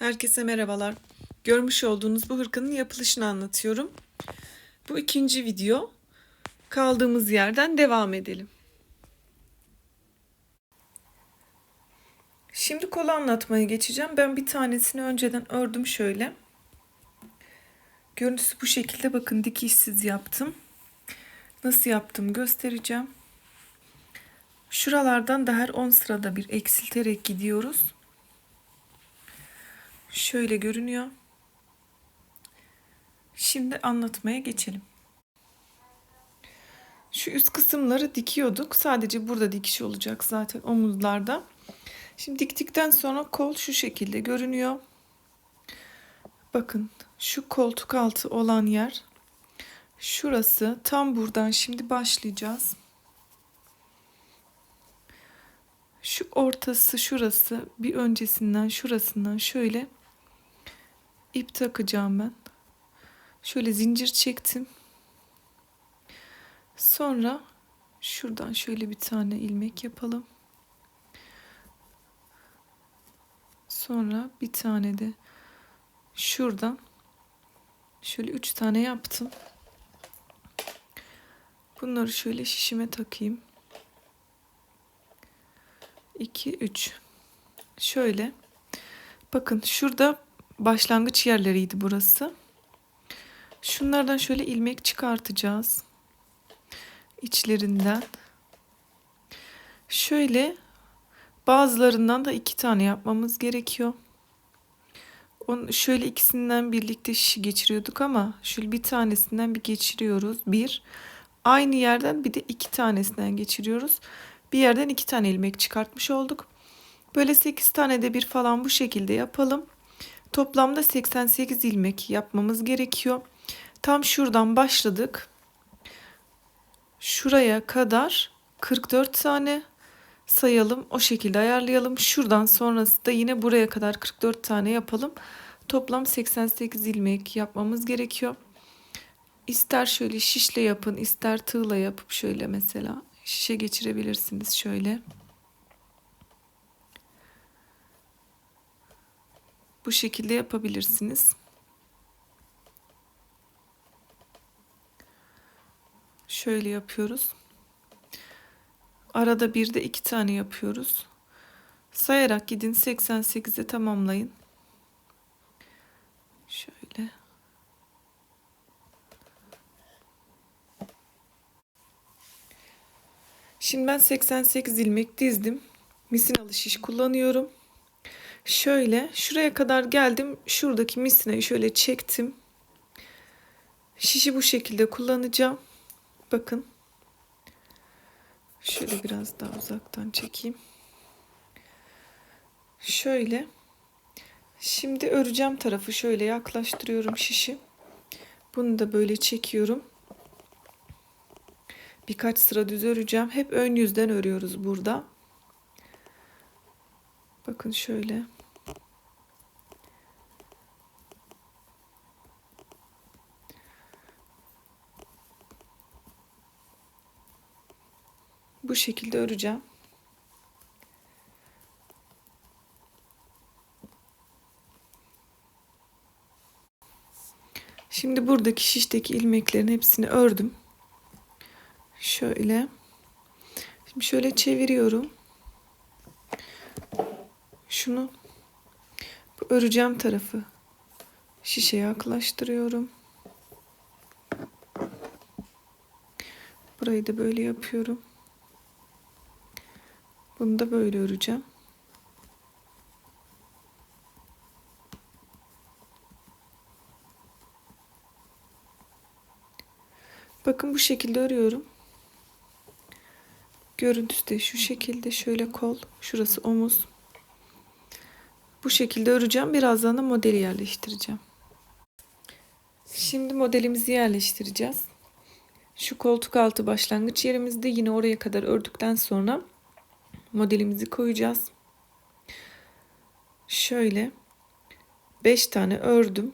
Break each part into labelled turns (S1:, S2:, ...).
S1: Herkese merhabalar. Görmüş olduğunuz bu hırkanın yapılışını anlatıyorum. Bu ikinci video. Kaldığımız yerden devam edelim. Şimdi kola anlatmaya geçeceğim. Ben bir tanesini önceden ördüm şöyle. Görüntüsü bu şekilde bakın dikişsiz yaptım. Nasıl yaptım göstereceğim. Şuralardan da her 10 sırada bir eksilterek gidiyoruz şöyle görünüyor. Şimdi anlatmaya geçelim. Şu üst kısımları dikiyorduk. Sadece burada dikiş olacak zaten omuzlarda. Şimdi diktikten sonra kol şu şekilde görünüyor. Bakın şu koltuk altı olan yer şurası tam buradan şimdi başlayacağız. Şu ortası şurası bir öncesinden şurasından şöyle ip takacağım ben. Şöyle zincir çektim. Sonra şuradan şöyle bir tane ilmek yapalım. Sonra bir tane de şuradan şöyle üç tane yaptım. Bunları şöyle şişime takayım. 2 3. Şöyle. Bakın şurada başlangıç yerleriydi burası. Şunlardan şöyle ilmek çıkartacağız. İçlerinden. Şöyle bazılarından da iki tane yapmamız gerekiyor. Onu şöyle ikisinden birlikte şişi geçiriyorduk ama şöyle bir tanesinden bir geçiriyoruz. Bir. Aynı yerden bir de iki tanesinden geçiriyoruz. Bir yerden iki tane ilmek çıkartmış olduk. Böyle 8 tane de bir falan bu şekilde yapalım. Toplamda 88 ilmek yapmamız gerekiyor. Tam şuradan başladık. Şuraya kadar 44 tane sayalım. O şekilde ayarlayalım. Şuradan sonrası da yine buraya kadar 44 tane yapalım. Toplam 88 ilmek yapmamız gerekiyor. İster şöyle şişle yapın, ister tığla yapıp şöyle mesela şişe geçirebilirsiniz şöyle. Bu şekilde yapabilirsiniz. Şöyle yapıyoruz. Arada bir de iki tane yapıyoruz. Sayarak gidin 88'e tamamlayın. Şöyle. Şimdi ben 88 ilmek dizdim. Misin alışış kullanıyorum. Şöyle şuraya kadar geldim. Şuradaki misine şöyle çektim. Şişi bu şekilde kullanacağım. Bakın. Şöyle biraz daha uzaktan çekeyim. Şöyle. Şimdi öreceğim tarafı şöyle yaklaştırıyorum şişi. Bunu da böyle çekiyorum. Birkaç sıra düz öreceğim. Hep ön yüzden örüyoruz burada. Bakın şöyle. Bu şekilde öreceğim. Şimdi buradaki şişteki ilmeklerin hepsini ördüm. Şöyle. Şimdi şöyle çeviriyorum şunu bu öreceğim tarafı şişeye yaklaştırıyorum. Burayı da böyle yapıyorum. Bunu da böyle öreceğim. Bakın bu şekilde örüyorum. Görüntüsü de şu şekilde. Şöyle kol, şurası omuz, bu şekilde öreceğim. Birazdan da modeli yerleştireceğim. Şimdi modelimizi yerleştireceğiz. Şu koltuk altı başlangıç yerimizde yine oraya kadar ördükten sonra modelimizi koyacağız. Şöyle 5 tane ördüm.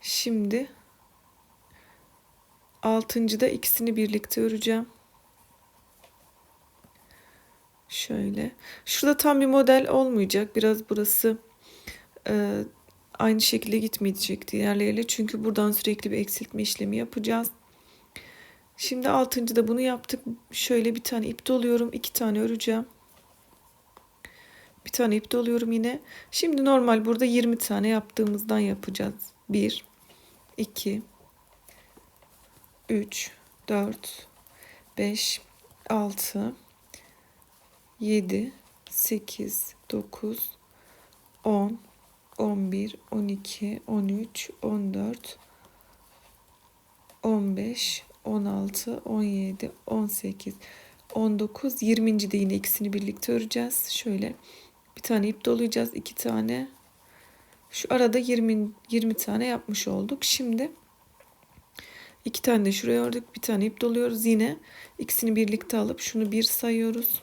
S1: Şimdi 6. da ikisini birlikte öreceğim. Şöyle. Şurada tam bir model olmayacak. Biraz burası e, aynı şekilde gitmeyecek diğerleriyle. Çünkü buradan sürekli bir eksiltme işlemi yapacağız. Şimdi altıncıda bunu yaptık. Şöyle bir tane ip doluyorum. iki tane öreceğim. Bir tane ip doluyorum yine. Şimdi normal burada 20 tane yaptığımızdan yapacağız. 1, 2, 3, 4, 5, 6, 7, 8, 9, 10, 11, 12, 13, 14, 15, 16, 17, 18, 19, 20. de yine ikisini birlikte öreceğiz. Şöyle bir tane ip dolayacağız. iki tane şu arada 20, 20 tane yapmış olduk. Şimdi iki tane de şuraya ördük. Bir tane ip doluyoruz. Yine ikisini birlikte alıp şunu bir sayıyoruz.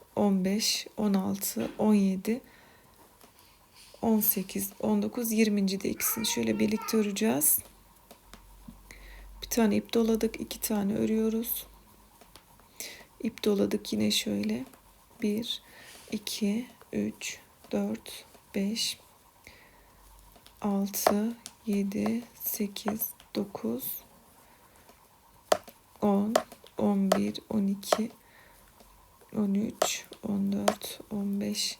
S1: 15, 16, 17, 18, 19, 20. de ikisini şöyle birlikte öreceğiz. Bir tane ip doladık, iki tane örüyoruz. İp doladık yine şöyle. 1, 2, 3, 4, 5, 6, 7, 8, 9, 10, 11, 12, 13, 14, 15,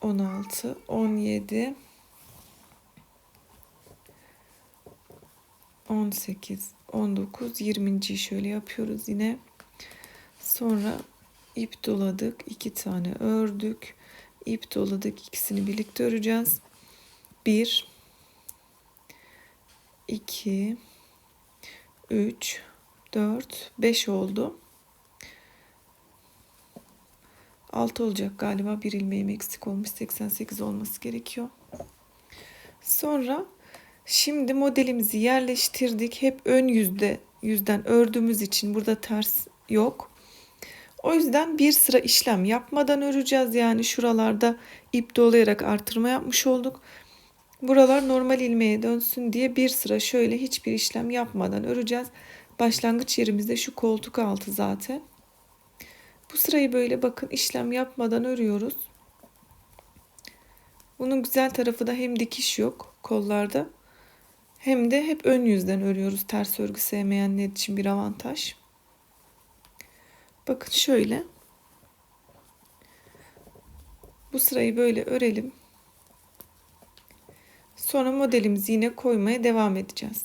S1: 16, 17, 18, 19, 20. şöyle yapıyoruz yine. Sonra ip doladık, iki tane ördük. İp doladık, ikisini birlikte öreceğiz. 1 2 3 4 5 oldu. 6 olacak galiba. Bir ilmeğim eksik olmuş. 88 olması gerekiyor. Sonra şimdi modelimizi yerleştirdik. Hep ön yüzde yüzden ördüğümüz için burada ters yok. O yüzden bir sıra işlem yapmadan öreceğiz. Yani şuralarda ip dolayarak artırma yapmış olduk. Buralar normal ilmeğe dönsün diye bir sıra şöyle hiçbir işlem yapmadan öreceğiz. Başlangıç yerimizde şu koltuk altı zaten. Bu sırayı böyle bakın işlem yapmadan örüyoruz. Bunun güzel tarafı da hem dikiş yok kollarda hem de hep ön yüzden örüyoruz. Ters örgü sevmeyenler için bir avantaj. Bakın şöyle. Bu sırayı böyle örelim. Sonra modelimizi yine koymaya devam edeceğiz.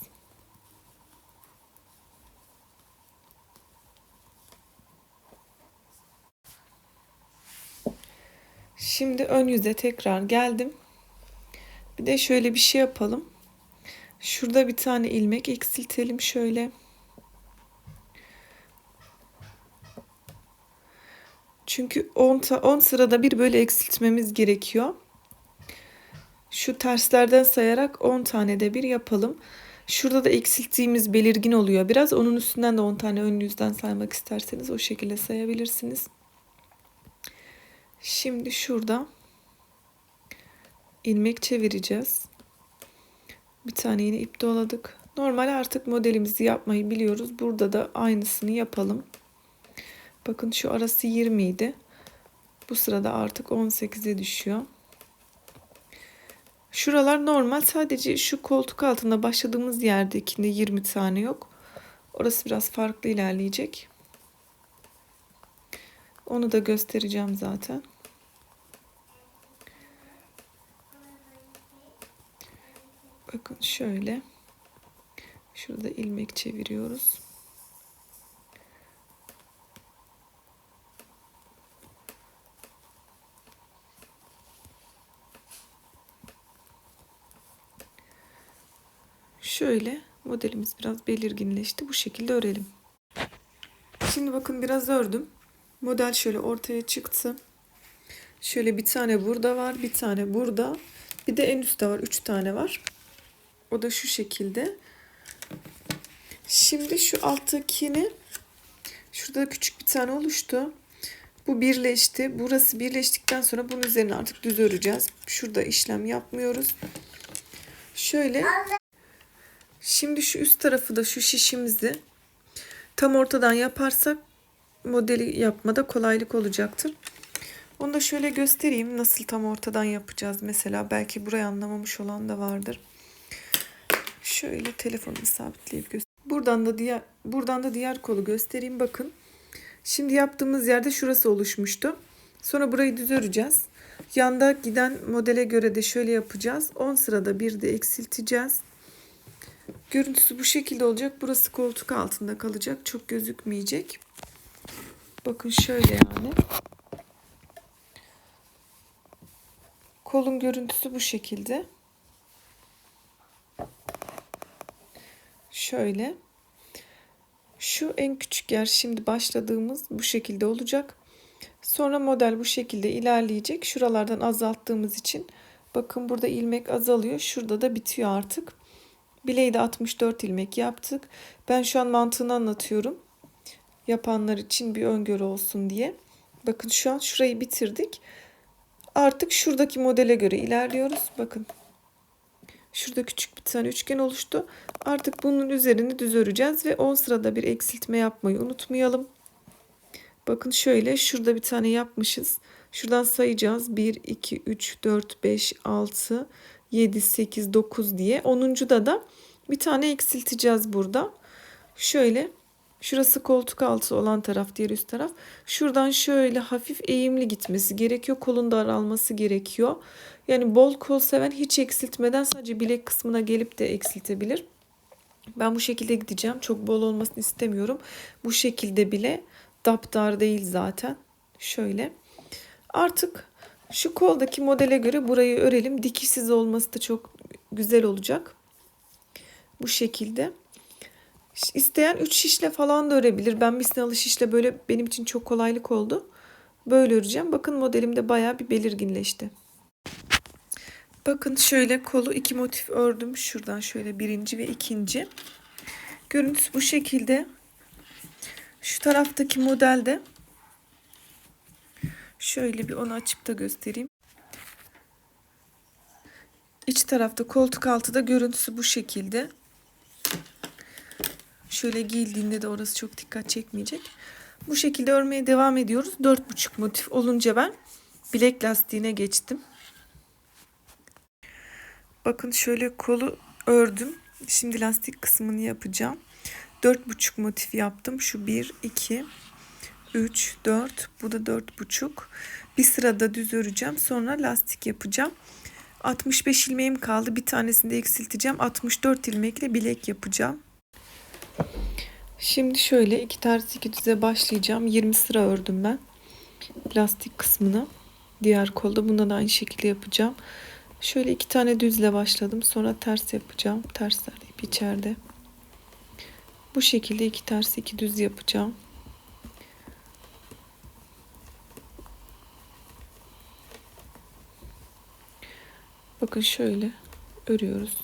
S1: Şimdi ön yüze tekrar geldim. Bir de şöyle bir şey yapalım. Şurada bir tane ilmek eksiltelim şöyle. Çünkü 10 10 sırada bir böyle eksiltmemiz gerekiyor. Şu terslerden sayarak 10 tane de bir yapalım. Şurada da eksilttiğimiz belirgin oluyor biraz. Onun üstünden de 10 tane ön yüzden saymak isterseniz o şekilde sayabilirsiniz. Şimdi şurada ilmek çevireceğiz. Bir tane yine ip doladık. Normal artık modelimizi yapmayı biliyoruz. Burada da aynısını yapalım. Bakın şu arası 20 idi. Bu sırada artık 18'e düşüyor. Şuralar normal. Sadece şu koltuk altında başladığımız yerdekinde 20 tane yok. Orası biraz farklı ilerleyecek. Onu da göstereceğim zaten. Bakın şöyle. Şurada ilmek çeviriyoruz. Şöyle modelimiz biraz belirginleşti. Bu şekilde örelim. Şimdi bakın biraz ördüm. Model şöyle ortaya çıktı. Şöyle bir tane burada var, bir tane burada. Bir de en üstte var, üç tane var. O da şu şekilde. Şimdi şu alttakini, şurada küçük bir tane oluştu. Bu birleşti. Burası birleştikten sonra bunun üzerine artık düz öreceğiz. Şurada işlem yapmıyoruz. Şöyle. Şimdi şu üst tarafı da şu şişimizi tam ortadan yaparsak modeli yapmada kolaylık olacaktır. Onu da şöyle göstereyim. Nasıl tam ortadan yapacağız mesela. Belki burayı anlamamış olan da vardır. Şöyle telefonumu sabitleyip göstereyim. Buradan da diğer buradan da diğer kolu göstereyim. Bakın. Şimdi yaptığımız yerde şurası oluşmuştu. Sonra burayı düz öreceğiz. Yanda giden modele göre de şöyle yapacağız. 10 sırada bir de eksilteceğiz. Görüntüsü bu şekilde olacak. Burası koltuk altında kalacak. Çok gözükmeyecek. Bakın şöyle yani. Kolun görüntüsü bu şekilde. Şöyle. Şu en küçük yer şimdi başladığımız bu şekilde olacak. Sonra model bu şekilde ilerleyecek. Şuralardan azalttığımız için bakın burada ilmek azalıyor. Şurada da bitiyor artık. Bileği de 64 ilmek yaptık. Ben şu an mantığını anlatıyorum yapanlar için bir öngörü olsun diye. Bakın şu an şurayı bitirdik. Artık şuradaki modele göre ilerliyoruz. Bakın şurada küçük bir tane üçgen oluştu. Artık bunun üzerini düz öreceğiz ve 10 sırada bir eksiltme yapmayı unutmayalım. Bakın şöyle şurada bir tane yapmışız. Şuradan sayacağız. 1, 2, 3, 4, 5, 6, 7, 8, 9 diye. 10. da da bir tane eksilteceğiz burada. Şöyle Şurası koltuk altı olan taraf, diğer üst taraf. Şuradan şöyle hafif eğimli gitmesi gerekiyor. Kolun daralması gerekiyor. Yani bol kol seven hiç eksiltmeden sadece bilek kısmına gelip de eksiltebilir. Ben bu şekilde gideceğim. Çok bol olmasını istemiyorum. Bu şekilde bile daptar değil zaten. Şöyle. Artık şu koldaki modele göre burayı örelim. Dikişsiz olması da çok güzel olacak. Bu şekilde isteyen 3 şişle falan da örebilir. Ben bir sinalı şişle böyle benim için çok kolaylık oldu. Böyle öreceğim. Bakın modelimde baya bir belirginleşti. Bakın şöyle kolu iki motif ördüm. Şuradan şöyle birinci ve ikinci. Görüntüsü bu şekilde. Şu taraftaki modelde şöyle bir onu açıp da göstereyim. İç tarafta koltuk altı da görüntüsü bu şekilde. Şöyle giyildiğinde de orası çok dikkat çekmeyecek. Bu şekilde örmeye devam ediyoruz. 4,5 motif olunca ben bilek lastiğine geçtim. Bakın şöyle kolu ördüm. Şimdi lastik kısmını yapacağım. 4,5 motif yaptım. Şu 1, 2, 3, 4. Bu da 4,5. Bir sırada düz öreceğim. Sonra lastik yapacağım. 65 ilmeğim kaldı. Bir tanesini de eksilteceğim. 64 ilmekle bilek yapacağım. Şimdi şöyle iki ters iki düze başlayacağım. 20 sıra ördüm ben. Plastik kısmını. Diğer kolda bunda da aynı şekilde yapacağım. Şöyle iki tane düzle başladım. Sonra ters yapacağım. Tersler ip içeride. Bu şekilde iki ters iki düz yapacağım. Bakın şöyle örüyoruz.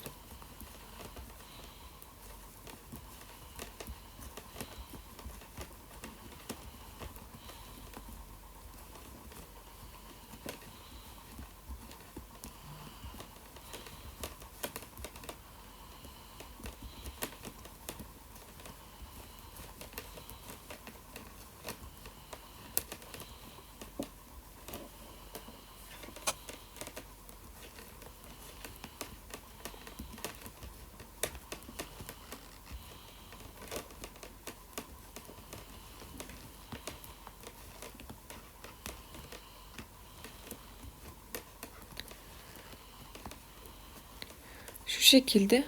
S1: Şu şekilde.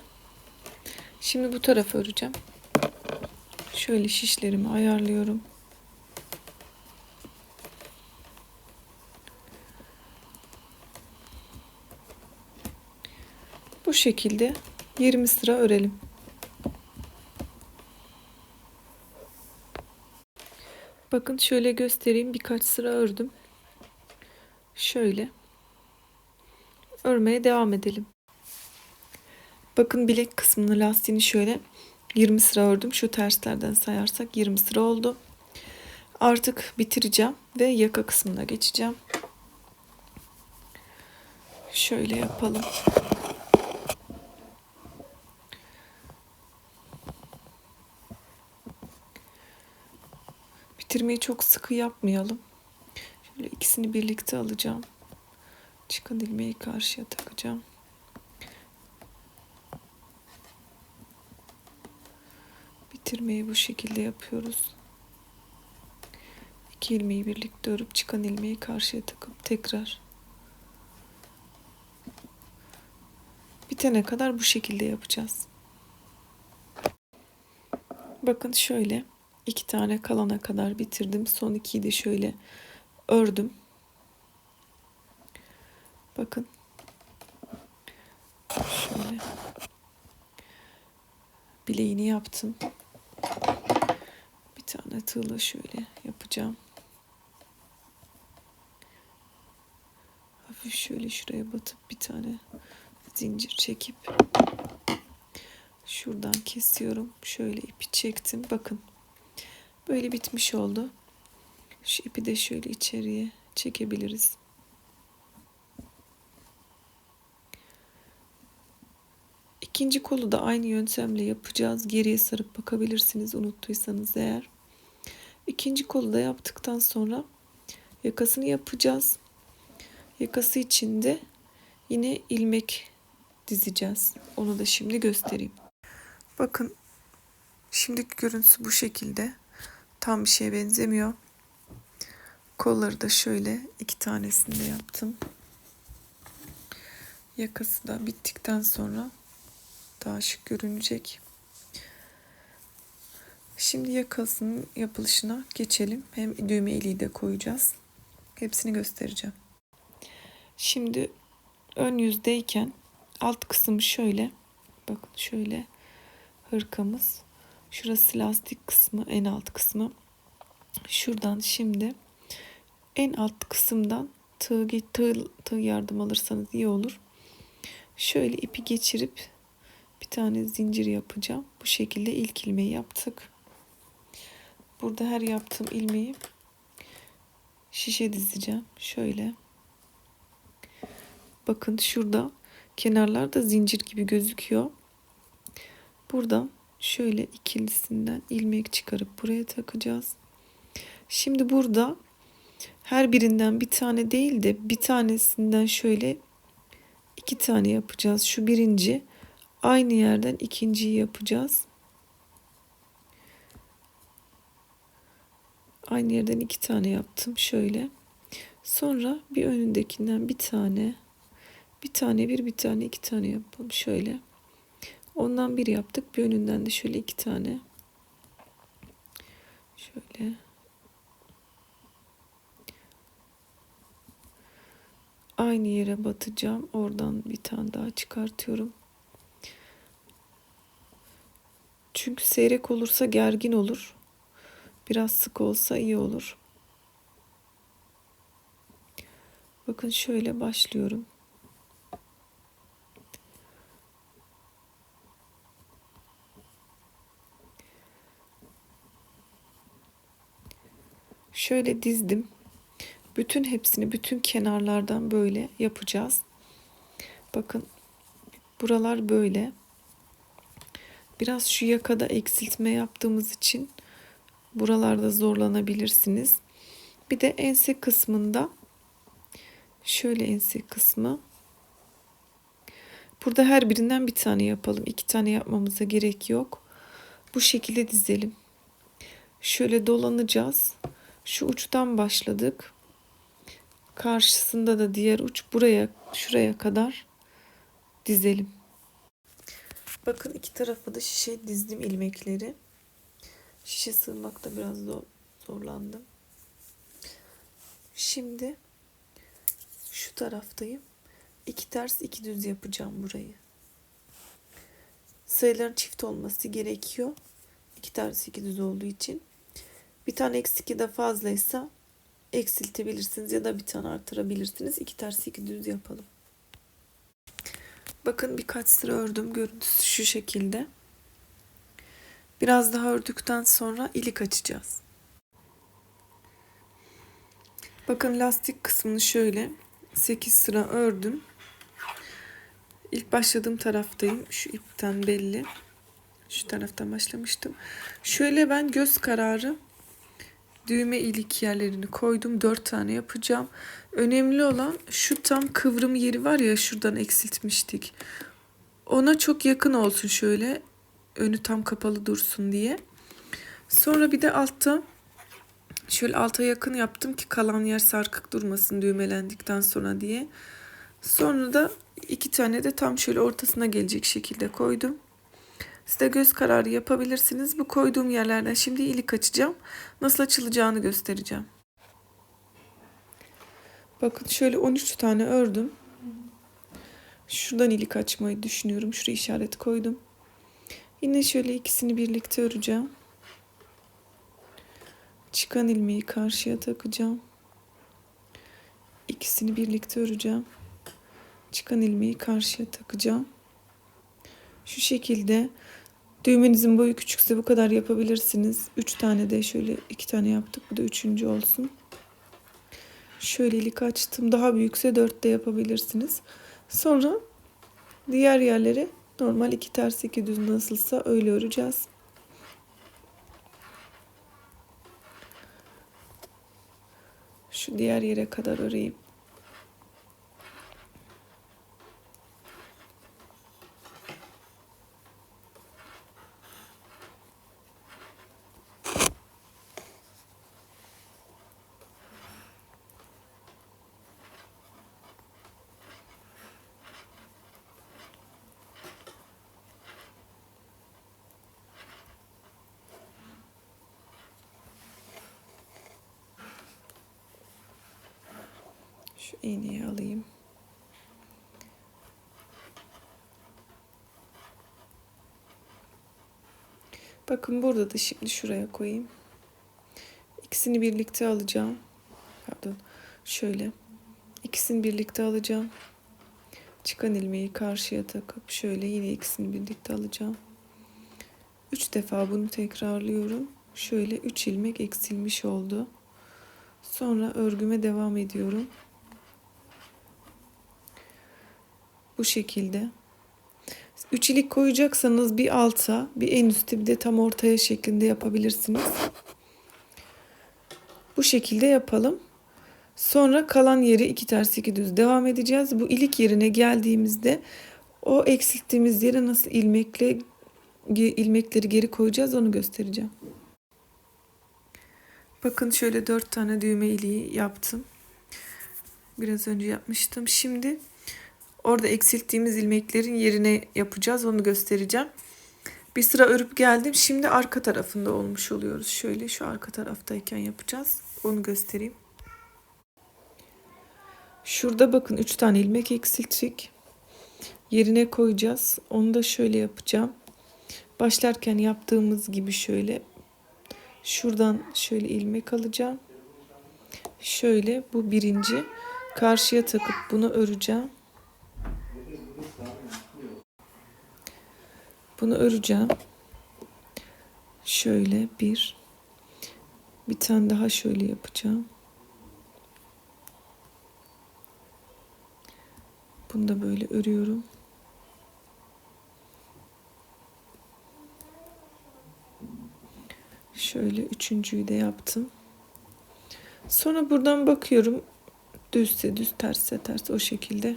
S1: Şimdi bu tarafı öreceğim. Şöyle şişlerimi ayarlıyorum. Bu şekilde 20 sıra örelim. Bakın şöyle göstereyim birkaç sıra ördüm. Şöyle örmeye devam edelim. Bakın bilek kısmını lastiğini şöyle 20 sıra ördüm. Şu terslerden sayarsak 20 sıra oldu. Artık bitireceğim ve yaka kısmına geçeceğim. Şöyle yapalım. Bitirmeyi çok sıkı yapmayalım. Şöyle ikisini birlikte alacağım. Çıkan ilmeği karşıya takacağım. bitirmeyi bu şekilde yapıyoruz. İki ilmeği birlikte örüp çıkan ilmeği karşıya takıp tekrar bitene kadar bu şekilde yapacağız. Bakın şöyle iki tane kalana kadar bitirdim. Son ikiyi de şöyle ördüm. Bakın. Şöyle bileğini yaptım tane tığla şöyle yapacağım. Hafif şöyle şuraya batıp bir tane zincir çekip şuradan kesiyorum. Şöyle ipi çektim. Bakın. Böyle bitmiş oldu. Şu ipi de şöyle içeriye çekebiliriz. İkinci kolu da aynı yöntemle yapacağız. Geriye sarıp bakabilirsiniz unuttuysanız eğer. İkinci kolu da yaptıktan sonra yakasını yapacağız. Yakası içinde yine ilmek dizeceğiz. Onu da şimdi göstereyim. Bakın şimdiki görüntüsü bu şekilde. Tam bir şeye benzemiyor. Kolları da şöyle iki tanesini de yaptım. Yakası da bittikten sonra daha şık görünecek. Şimdi yakasının yapılışına geçelim. Hem düğme iliği de koyacağız. Hepsini göstereceğim. Şimdi ön yüzdeyken alt kısım şöyle. Bakın şöyle hırkamız. Şurası lastik kısmı, en alt kısmı. Şuradan şimdi en alt kısımdan tığ, tığ, tığ yardım alırsanız iyi olur. Şöyle ipi geçirip bir tane zincir yapacağım. Bu şekilde ilk ilmeği yaptık. Burada her yaptığım ilmeği şişe dizeceğim. Şöyle. Bakın şurada kenarlar da zincir gibi gözüküyor. Burada şöyle ikilisinden ilmek çıkarıp buraya takacağız. Şimdi burada her birinden bir tane değil de bir tanesinden şöyle iki tane yapacağız. Şu birinci aynı yerden ikinciyi yapacağız. aynı yerden iki tane yaptım şöyle. Sonra bir önündekinden bir tane, bir tane bir, bir tane iki tane yaptım şöyle. Ondan bir yaptık. Bir önünden de şöyle iki tane. Şöyle. Aynı yere batacağım. Oradan bir tane daha çıkartıyorum. Çünkü seyrek olursa gergin olur. Biraz sık olsa iyi olur. Bakın şöyle başlıyorum. Şöyle dizdim. Bütün hepsini bütün kenarlardan böyle yapacağız. Bakın buralar böyle. Biraz şu yakada eksiltme yaptığımız için Buralarda zorlanabilirsiniz. Bir de ense kısmında şöyle ense kısmı. Burada her birinden bir tane yapalım. İki tane yapmamıza gerek yok. Bu şekilde dizelim. Şöyle dolanacağız. Şu uçtan başladık. Karşısında da diğer uç buraya şuraya kadar dizelim. Bakın iki tarafa da şişe dizdim ilmekleri şişe sığmakta biraz zor, zorlandım. Şimdi şu taraftayım. İki ters iki düz yapacağım burayı. Sayıların çift olması gerekiyor. İki ters iki düz olduğu için. Bir tane eksik ya da fazlaysa eksiltebilirsiniz ya da bir tane artırabilirsiniz. İki ters iki düz yapalım. Bakın birkaç sıra ördüm. Görüntüsü şu şekilde. Biraz daha ördükten sonra ilik açacağız. Bakın lastik kısmını şöyle 8 sıra ördüm. İlk başladığım taraftayım. Şu ipten belli. Şu taraftan başlamıştım. Şöyle ben göz kararı düğme ilik yerlerini koydum. Dört tane yapacağım. Önemli olan şu tam kıvrım yeri var ya şuradan eksiltmiştik. Ona çok yakın olsun şöyle önü tam kapalı dursun diye. Sonra bir de altta şöyle alta yakın yaptım ki kalan yer sarkık durmasın düğmelendikten sonra diye. Sonra da iki tane de tam şöyle ortasına gelecek şekilde koydum. Siz de göz kararı yapabilirsiniz. Bu koyduğum yerlerden şimdi ilik açacağım. Nasıl açılacağını göstereceğim. Bakın şöyle 13 tane ördüm. Şuradan ilik açmayı düşünüyorum. Şuraya işaret koydum. Yine şöyle ikisini birlikte öreceğim. Çıkan ilmeği karşıya takacağım. İkisini birlikte öreceğim. Çıkan ilmeği karşıya takacağım. Şu şekilde düğmenizin boyu küçükse bu kadar yapabilirsiniz. Üç tane de şöyle iki tane yaptık. Bu da üçüncü olsun. Şöyle ilik açtım. Daha büyükse dört de yapabilirsiniz. Sonra diğer yerlere Normal iki ters iki düz nasılsa öyle öreceğiz. Şu diğer yere kadar öreyim. Şu iğneyi alayım. Bakın burada da şimdi şuraya koyayım. İkisini birlikte alacağım. Pardon. Şöyle. İkisini birlikte alacağım. Çıkan ilmeği karşıya takıp şöyle yine ikisini birlikte alacağım. Üç defa bunu tekrarlıyorum. Şöyle üç ilmek eksilmiş oldu. Sonra örgüme devam ediyorum. Bu şekilde. Üç ilik koyacaksanız bir alta, bir en üstte bir de tam ortaya şeklinde yapabilirsiniz. Bu şekilde yapalım. Sonra kalan yeri iki ters iki düz devam edeceğiz. Bu ilik yerine geldiğimizde o eksilttiğimiz yere nasıl ilmekle ilmekleri geri koyacağız onu göstereceğim. Bakın şöyle dört tane düğme iliği yaptım. Biraz önce yapmıştım. Şimdi Orada eksilttiğimiz ilmeklerin yerine yapacağız. Onu göstereceğim. Bir sıra örüp geldim. Şimdi arka tarafında olmuş oluyoruz. Şöyle şu arka taraftayken yapacağız. Onu göstereyim. Şurada bakın 3 tane ilmek eksilttik. Yerine koyacağız. Onu da şöyle yapacağım. Başlarken yaptığımız gibi şöyle şuradan şöyle ilmek alacağım. Şöyle bu birinci karşıya takıp bunu öreceğim. Bunu öreceğim. Şöyle bir bir tane daha şöyle yapacağım. Bunu da böyle örüyorum. Şöyle üçüncüyü de yaptım. Sonra buradan bakıyorum. Düzse düz, tersse ters o şekilde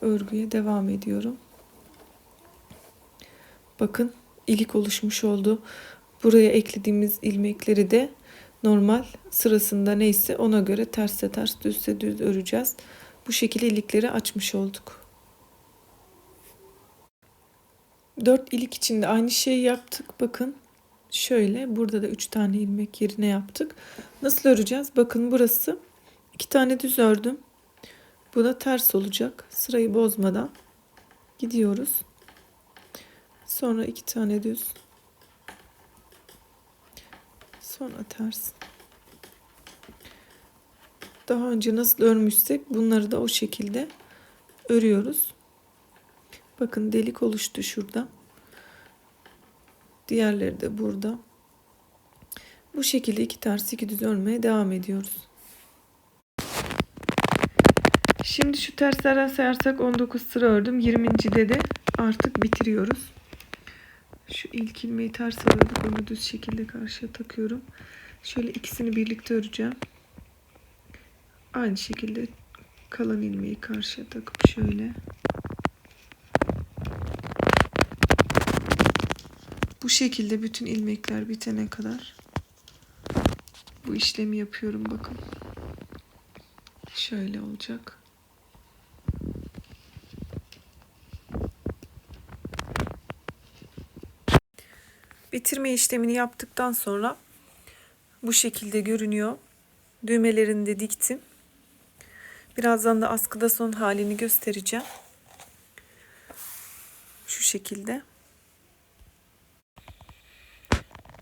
S1: örgüye devam ediyorum. Bakın ilik oluşmuş oldu. Buraya eklediğimiz ilmekleri de normal sırasında neyse ona göre terse ters düzse düz öreceğiz. Bu şekilde ilikleri açmış olduk. 4 ilik içinde aynı şeyi yaptık. Bakın şöyle burada da 3 tane ilmek yerine yaptık. Nasıl öreceğiz? Bakın burası 2 tane düz ördüm. Bu da ters olacak. Sırayı bozmadan gidiyoruz. Sonra iki tane düz. Sonra ters. Daha önce nasıl örmüşsek bunları da o şekilde örüyoruz. Bakın delik oluştu şurada. Diğerleri de burada. Bu şekilde iki ters iki düz örmeye devam ediyoruz. Şimdi şu terslerden sayarsak 19 sıra ördüm. 20. de de artık bitiriyoruz. Şu ilk ilmeği ters alıyorduk. Onu düz şekilde karşıya takıyorum. Şöyle ikisini birlikte öreceğim. Aynı şekilde kalan ilmeği karşıya takıp şöyle bu şekilde bütün ilmekler bitene kadar bu işlemi yapıyorum bakın şöyle olacak bitirme işlemini yaptıktan sonra bu şekilde görünüyor. Düğmelerini de diktim. Birazdan da askıda son halini göstereceğim. Şu şekilde.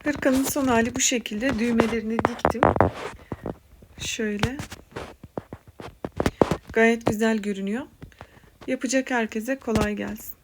S1: Hırkanın son hali bu şekilde. Düğmelerini diktim. Şöyle. Gayet güzel görünüyor. Yapacak herkese kolay gelsin.